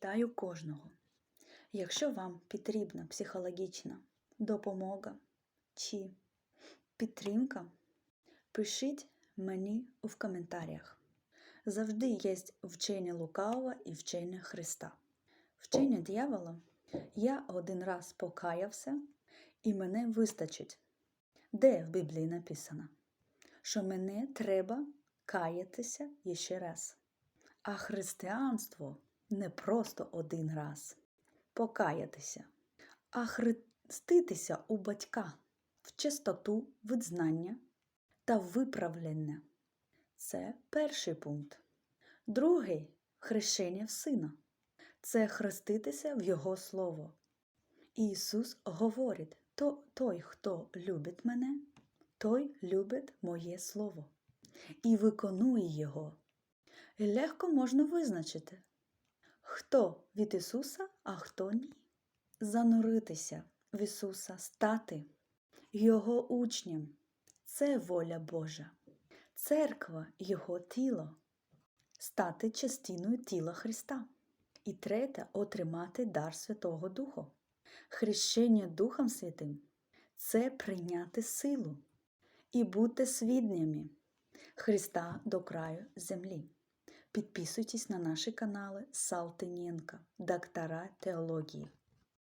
Вітаю кожного! Якщо вам потрібна психологічна допомога чи підтримка, пишіть мені в коментарях. Завжди є вчення лукавого і вчення Христа. Вчення дьявола я один раз покаявся і мене вистачить. Де в Біблії написано, що мене треба каятися ще раз. А християнство не просто один раз покаятися, а хреститися у батька в чистоту відзнання та виправлення. Це перший пункт. Другий хрещення в сина. Це хреститися в Його Слово. Ісус говорить, то той, хто любить мене, той любить моє Слово і виконує Його. Легко можна визначити, хто від Ісуса, а хто ні. Зануритися в Ісуса, стати Його учнем це воля Божа. Церква Його тіло, стати частиною тіла Христа. І третє отримати дар Святого Духа. Хрещення Духом Святим це прийняти силу і бути свіднями Христа до краю землі. Підписуйтесь на наші канали Салтыненко, доктора теології.